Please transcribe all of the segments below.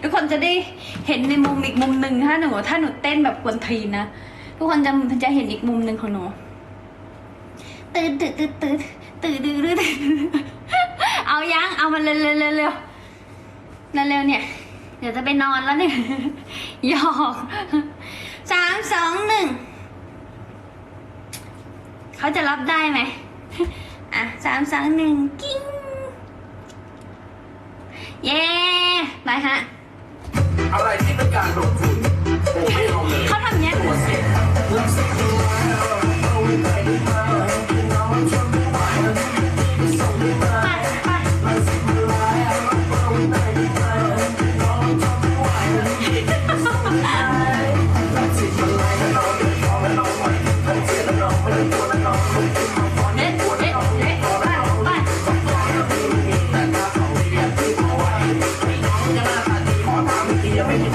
ทุกคนจะได้เห็นในมุมอีกมุมหนึ่งถ้าหนูถ้าหนูเต้นแบบกวนทีนะ ทุกคนจะจะเห็นอีกมุมหนึ่งของหนูตื่นตื่นตื่นตื่นตื่นตื่นตื่นเอายังเอามาเร็วเร็วเร็วเร็วเร็วเร็วเนี่ย เดี๋ยวจะไปนอนแล้วเนี่ยหยอกสามสองหนึ่งเขาจะรับได้ไหมอะสามสองหนึ่งกิ้งเย้ ไปฮะอะไรที่เป็นการลงทุนผมไม่เอาเลยเขาทำเนี้ยตัวเสียเรื่องเสีย ยังไม่มี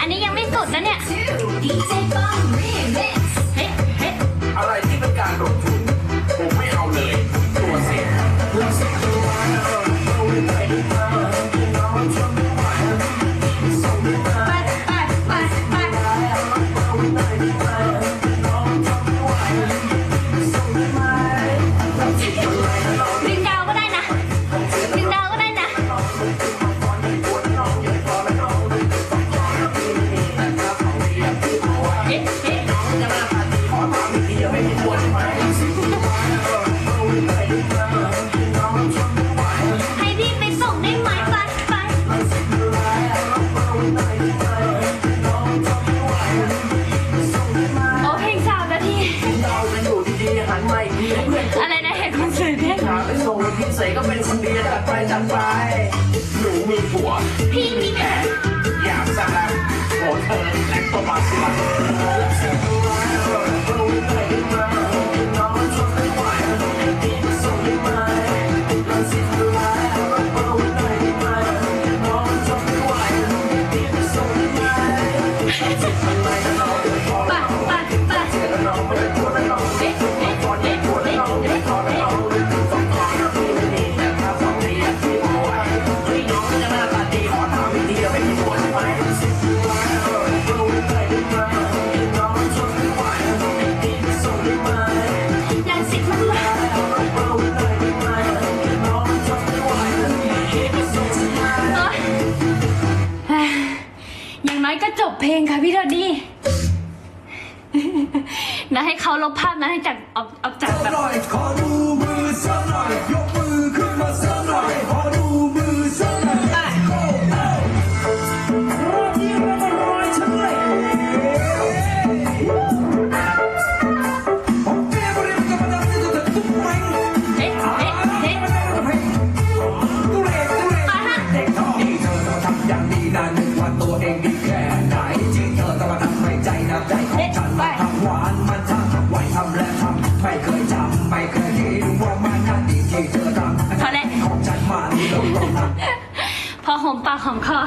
อันนี้ยังไม่สุดนะเนี่ย แล้วพี่ใส่ก็เป็นคนดีจัดไปจัดไป หนูมีผัว พี่มีแผนอยากสักแล้วโอ้เธอและตัวมาสิล อย่างน้อยก็จบเพลงค่ะพี่โดดี้นะให้เขาลบภาพนั้นให้จากออกออกจากแบบหน่อยขอดูมือสักหน่อย ยกมือขึ้นมาสักหน่อย ขอดูมือสักหน่อยโอ้โอ้รอยที่เรามารอยฉันเลยผมเตรียมเรียนกับมันจะจะตุ้มแรงเอ๊ะเอ๊ะเอ๊ะตุเรศตุเรศเด็กท้องนี่เธอต้องทำอย่างดีนะนึกว่าตัวเองดี อหอมปากหอมคอ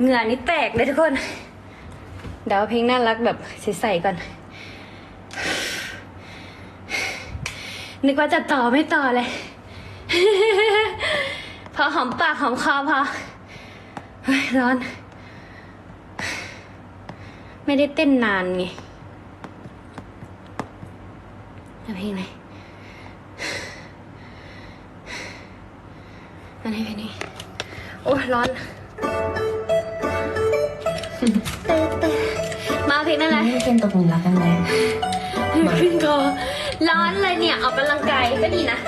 เหงื่อนี่แตกเลยทุกคน เดี๋ยวเพลงน่ารักแบบใสๆก่อน นึกว่าจะต่อไม่ต่อเลย พอหอมปากหอมคอพอร้อน ไม่ได้เต้นนานไงเอาเพลงอะ ไรอันนี้เพลงนี้โอ้ยร้อน มาเพลงนั่นแหละให้เป็นตกหลุมรักกันไหมขึ้นคอร้อนเลยเนี่ยออกกำลังกายก็ดีนะ